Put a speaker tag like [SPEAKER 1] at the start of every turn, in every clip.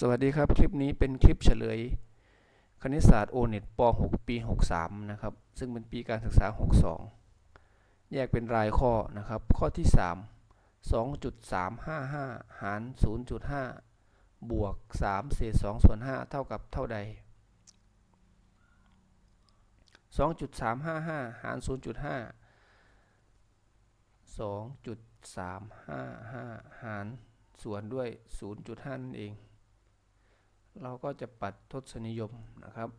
[SPEAKER 1] สวัสดีครับคลิปนี้เป็นคลิปเฉลย คณิตศาสตร์โอเน็ตป .6 ปี 63 นะครับ ซึ่งเป็นปีการศึกษา 62 แยกเป็นรายข้อนะครับ ข้อที่ 3 2.355 หาร 0.5 บวก 3 เศษ 2 ส่วน 5 เท่ากับเท่าใด 2.355 หาร 0.5 2.355 หารส่วนด้วย 0.5 นั่นเอง เราก็จะปัดทศนิยมนะครับ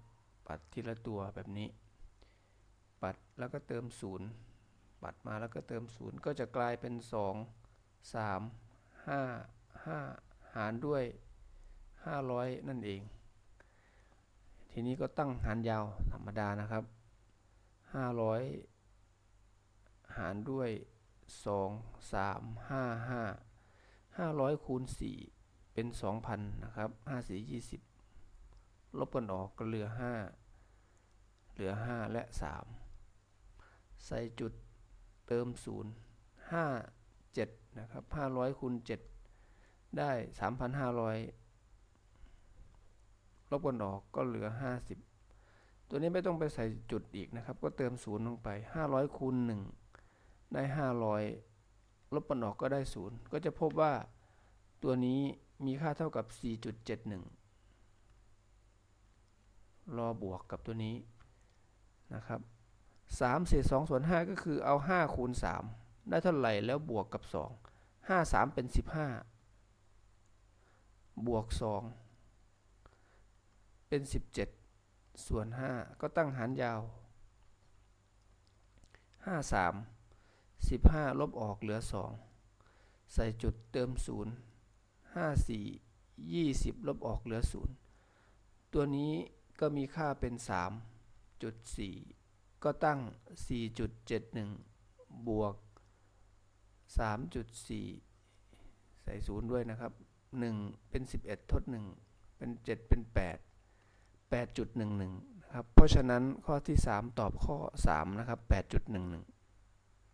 [SPEAKER 1] ปัดทีละตัวแบบนี้ ปัดแล้วก็เติม 0 ปัดมาแล้วก็เติม 0 ก็จะกลายเป็น 2 3 5 5 หารด้วย 500 นั่นเอง ทีนี้ก็ตั้งหารยาวธรรมดานะครับ 500 หารด้วย 2 3 5 5 500คูณ4 เป็น 2,000 นะครับ 5 4 20 ลบกันออกก็เหลือ 5 เหลือ 5 และ 3 ใส่จุดเติม 0 5 7 นะครับ 500คูณ7 ได้ 3,500 ลบกันออกก็เหลือ 50 ตัวนี้ไม่ต้องไปใส่จุดอีกนะครับ ก็เติม 0 ลงไป 500คูณ1 ได้ 500 ลบกันออกก็ได้ 0 ก็จะพบว่าตัวนี้ มีค่าเท่ากับ 4.71 รอบวกกับตัวนี้นะครับ3เศษ2ส่วน5ก็คือเอา 5 คูณ 3 ได้เท่าไหร่แล้วบวกกับ 2 5 3 เป็น 15 บวก 2 เป็น 17 ส่วน 5 ก็ตั้งหารยาว 5 3 15 ลบออกเหลือ 2 ใส่จุดเติม 0 5 4 20 ลบออกเหลือ 0 ตัวนี้ก็มีค่าเป็น 3.4 ก็ตั้ง 4.71 บวก 3.4 ใส่ 0 ด้วยนะครับ 1 เป็น 11 ทด 1 เป็น 7 เป็น 8 8.11 นะครับ เพราะฉะนั้นข้อที่ 3 ตอบข้อ 3 นะครับ 8.11